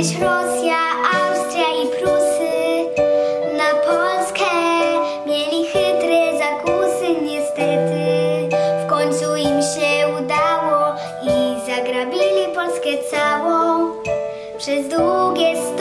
kiedyś Rosja, Austria i Prusy na Polskę mieli chytre zakusy, niestety. W końcu im się udało i zagrabili Polskę całą przez długie stulecie.